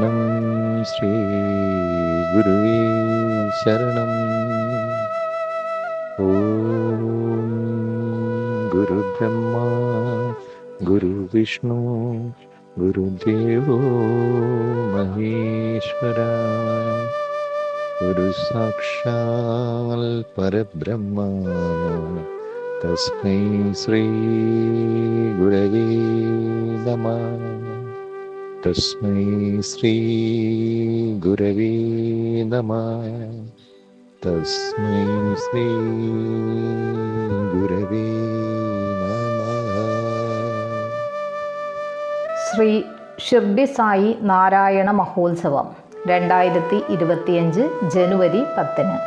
शरणं श्रीगुरुवे शरणम्। ॐ गुरुब्रह्मा गुरुविष्णु गुरुदेवो महेश्वरा। महेश्वर गुरुसाक्षाल्परब्रह्मा तस्मै श्रीगुरवे नमः। തസ്മൈ ശ്രീ ഗുരവേ നമ തസ്മൈ ശ്രീ ഗുരവേ നമ ശ്രീ ഷിർഡി സായി നാരായണ മഹോത്സവം രണ്ടായിരത്തി ഇരുപത്തിയഞ്ച് ജനുവരി പത്തിന്.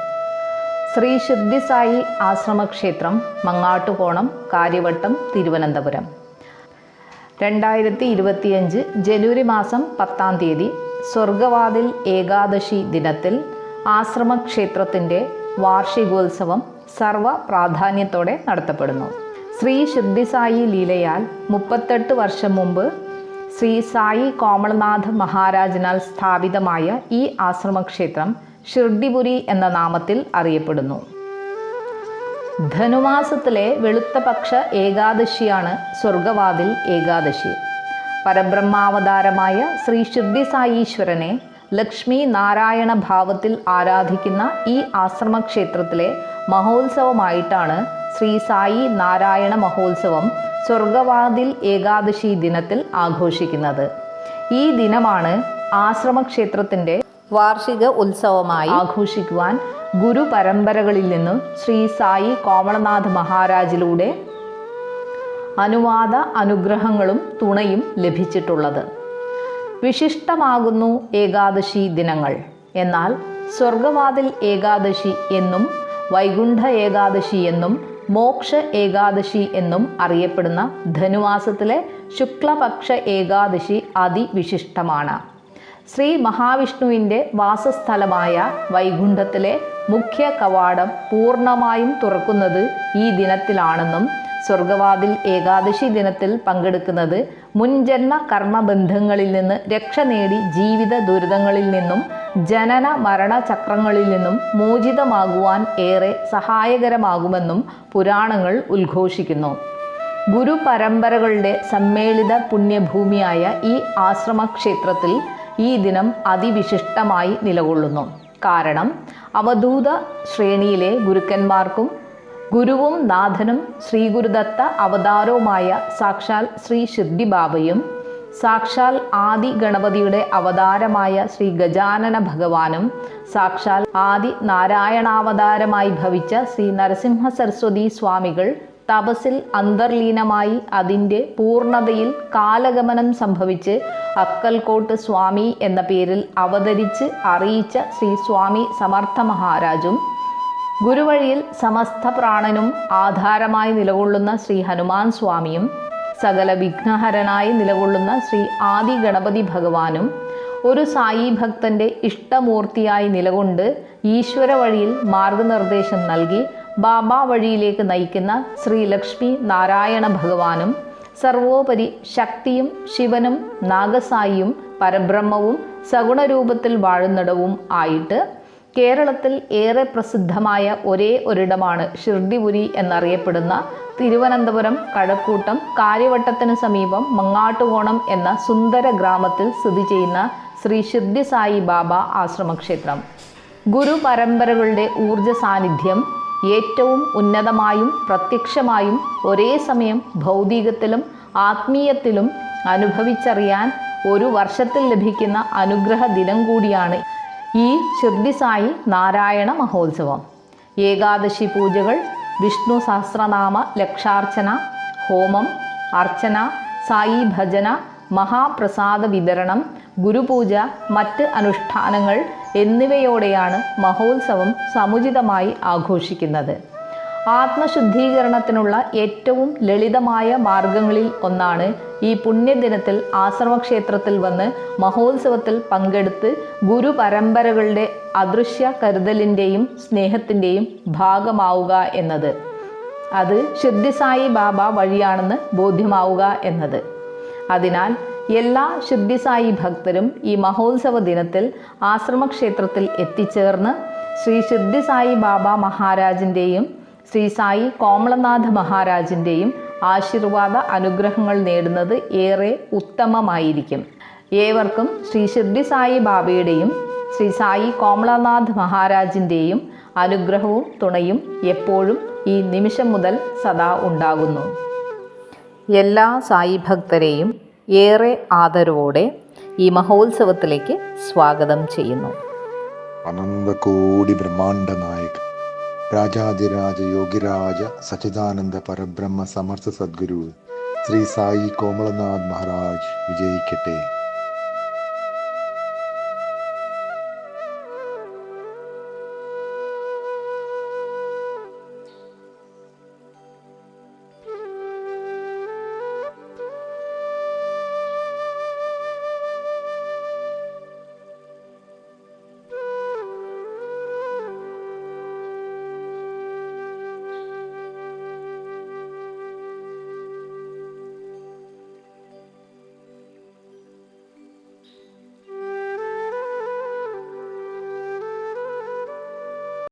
ശ്രീ ഷിർഡി സായി ആശ്രമക്ഷേത്രം മങ്ങാട്ടുകോണം കാര്യവട്ടം തിരുവനന്തപുരം. രണ്ടായിരത്തി ഇരുപത്തിയഞ്ച് ജനുവരി മാസം പത്താം തീയതി സ്വർഗവാതിൽ ഏകാദശി ദിനത്തിൽ ആശ്രമക്ഷേത്രത്തിന്റെ വാർഷികോത്സവം സർവ പ്രാധാന്യത്തോടെ നടത്തപ്പെടുന്നു. ശ്രീ സിദ്ധിസായി സായി ലീലയാൽ മുപ്പത്തെട്ട് വർഷം മുമ്പ് ശ്രീ സായി കോമളനാഥ് മഹാരാജനാൽ സ്ഥാപിതമായ ഈ ആശ്രമക്ഷേത്രം ഷിർഡിപുരി എന്ന നാമത്തിൽ അറിയപ്പെടുന്നു. ധനുമാസത്തിലെ വെളുത്തപക്ഷ ഏകാദശിയാണ് സ്വർഗവാതിൽ ഏകാദശി. പരബ്രഹ്മാവതാരമായ ശ്രീ ഷിർഡി സായീശ്വരനെ ലക്ഷ്മി നാരായണ ഭാവത്തിൽ ആരാധിക്കുന്ന ഈ ആശ്രമക്ഷേത്രത്തിലെ മഹോത്സവമായിട്ടാണ് ശ്രീ സായി നാരായണ മഹോത്സവം സ്വർഗവാതിൽ ഏകാദശി ദിനത്തിൽ ആഘോഷിക്കുന്നത്. ഈ ദിനമാണ് ആശ്രമക്ഷേത്രത്തിന്റെ വാർഷിക ഉത്സവമായി ആഘോഷിക്കുവാൻ ഗുരു പരമ്പരകളിൽ നിന്നും ശ്രീ സായി കോമളനാഥ് മഹാരാജിലൂടെ അനുവാദ അനുഗ്രഹങ്ങളും തുണയും ലഭിച്ചിട്ടുള്ളത്. വിശിഷ്ടമാകുന്നു ഏകാദശി ദിനങ്ങൾ. എന്നാൽ സ്വർഗവാതിൽ ഏകാദശി എന്നും വൈകുണ്ഠ ഏകാദശി എന്നും മോക്ഷ ഏകാദശി എന്നും അറിയപ്പെടുന്ന ധനുവാസത്തിലെ ശുക്ലപക്ഷ ഏകാദശി അതിവിശിഷ്ടമാണ്. ശ്രീ മഹാവിഷ്ണുവിന്റെ വാസസ്ഥലമായ വൈകുണ്ഠത്തിലെ മുഖ്യ കവാടം പൂർണമായും തുറക്കുന്നത് ഈ ദിനത്തിലാണെന്നും സ്വർഗവാതിൽ ഏകാദശി ദിനത്തിൽ പങ്കെടുക്കുന്നത് മുൻജന്മ കർമ്മബന്ധങ്ങളിൽ നിന്ന് രക്ഷ നേടി ജീവിത ദുരിതങ്ങളിൽ നിന്നും ജനന മരണ ചക്രങ്ങളിൽ നിന്നും മോചിതമാകുവാൻ ഏറെ സഹായകരമാകുമെന്നും പുരാണങ്ങൾ ഉദ്ഘോഷിക്കുന്നു. ഗുരു പരമ്പരകളുടെ സമ്മേളിത പുണ്യഭൂമിയായ ഈ ആശ്രമക്ഷേത്രത്തിൽ ഈ ദിനം അതിവിശിഷ്ടമായി നിലകൊള്ളുന്നു. കാരണം അവധൂത ശ്രേണിയിലെ ഗുരുക്കന്മാർക്കും ഗുരുവും നാഥനും ശ്രീഗുരുദത്ത അവതാരവുമായ സാക്ഷാൽ ശ്രീ ഷിർഡി ബാബയും സാക്ഷാൽ ആദി ഗണപതിയുടെ അവതാരമായ ശ്രീ ഗജാനന ഭഗവാനും സാക്ഷാൽ ആദി നാരായണാവതാരമായി ഭവിച്ച ശ്രീ നരസിംഹ സരസ്വതി സ്വാമികൾ തപസിൽ അന്തർലീനമായി അതിന്റെ പൂർണതയിൽ കാലഗമനം സംഭവിച്ച് അക്കൽക്കോട്ട് സ്വാമി എന്ന പേരിൽ അവതരിച്ച് അറിയിച്ച ശ്രീ സ്വാമി സമർത്ഥ മഹാരാജും ഗുരുവഴിയിൽ സമസ്ത പ്രാണനും ആധാരമായി നിലകൊള്ളുന്ന ശ്രീ ഹനുമാൻ സ്വാമിയും സകല വിഘ്നഹരനായി നിലകൊള്ളുന്ന ശ്രീ ആദി ഗണപതി ഭഗവാനും ഒരു സായി ഭക്തന്റെ ഇഷ്ടമൂർത്തിയായി നിലകൊണ്ട് ഈശ്വര വഴിയിൽ മാർഗനിർദ്ദേശം നൽകി ബാബ വഴിയിലേക്ക് നയിക്കുന്ന ശ്രീ ലക്ഷ്മി നാരായണ ഭഗവാനും സർവോപരി ശക്തിയും ശിവനും നാഗസായിയും പരബ്രഹ്മവും സഗുണരൂപത്തിൽ വാഴുന്നിടവും ആയിട്ട് കേരളത്തിൽ ഏറെ പ്രസിദ്ധമായ ഒരേ ഒരിടമാണ് ഷിർഡിപുരി എന്നറിയപ്പെടുന്ന തിരുവനന്തപുരം കഴക്കൂട്ടം കാര്യവട്ടത്തിന് സമീപം മങ്ങാട്ടുകോണം എന്ന സുന്ദര ഗ്രാമത്തിൽ സ്ഥിതി ചെയ്യുന്ന ശ്രീ ഷിർഡി സായി ബാബ ആശ്രമക്ഷേത്രം. ഗുരു പരമ്പരകളുടെ ഊർജ സാന്നിധ്യം ഏറ്റവും ഉന്നതമായും പ്രത്യക്ഷമായും ഒരേ സമയം ഭൗതികത്തിലും ആത്മീയത്തിലും അനുഭവിച്ചറിയാൻ ഒരു വർഷത്തിൽ ലഭിക്കുന്ന അനുഗ്രഹ ദിനം കൂടിയാണ് ഈ ഷിർഡി സായി നാരായണ മഹോത്സവം. ഏകാദശി പൂജകൾ വിഷ്ണു സഹസ്രനാമ ലക്ഷാർച്ചന ഹോമം അർച്ചന സായി ഭജന മഹാപ്രസാദ വിതരണം ഗുരുപൂജ മറ്റ് അനുഷ്ഠാനങ്ങൾ എന്നിവയോടെയാണ് മഹോത്സവം സമുചിതമായി ആഘോഷിക്കുന്നത്. ആത്മശുദ്ധീകരണത്തിനുള്ള ഏറ്റവും ലളിതമായ മാർഗങ്ങളിൽ ഒന്നാണ് ഈ പുണ്യദിനത്തിൽ ആശ്രമക്ഷേത്രത്തിൽ വന്ന് മഹോത്സവത്തിൽ പങ്കെടുത്ത് ഗുരു പരമ്പരകളുടെ അദൃശ്യ കരുതലിന്റെയും സ്നേഹത്തിന്റെയും ഭാഗമാവുക എന്നത്. അത് ഷിർദിസായി ബാബ വഴിയാണെന്ന് ബോധ്യമാവുക എന്നത്. അതിനാൽ എല്ലാ ശുദ്ധിസായി ഭക്തരും ഈ മഹോത്സവ ദിനത്തിൽ ആശ്രമക്ഷേത്രത്തിൽ എത്തിച്ചേർന്ന് ശ്രീ ശുദ്ധിസായി ബാബ മഹാരാജിന്റെയും ശ്രീ സായി കോമളനാഥ മഹാരാജിന്റെയും ആശീർവാദ അനുഗ്രഹങ്ങൾ നേടുന്നത് ഏറെ ഉത്തമമായിരിക്കും. ഏവർക്കും ശ്രീ ഷിർഡി സായി ബാബയുടെയും ശ്രീ സായി കോമളനാഥ് മഹാരാജിന്റെയും അനുഗ്രഹവും തുണയും എപ്പോഴും ഈ നിമിഷം മുതൽ സദാ ഉണ്ടാകുന്നു. എല്ലാ സായി ഭക്തരെയും ഏറെ ആദരവോടെ ഈ മഹോത്സവത്തിലേക്ക് സ്വാഗതം ചെയ്യുന്നു. അനന്തകോടി ബ്രഹ്മാണ്ട നായക് രാജാതിരാജ യോഗിരാജ സച്ചിദാനന്ദ പരബ്രഹ്മ സമർത്ഥ സദ്ഗുരു ശ്രീ സായി കോമളനാഥ് മഹാരാജ് വിജയിക്കട്ടെ.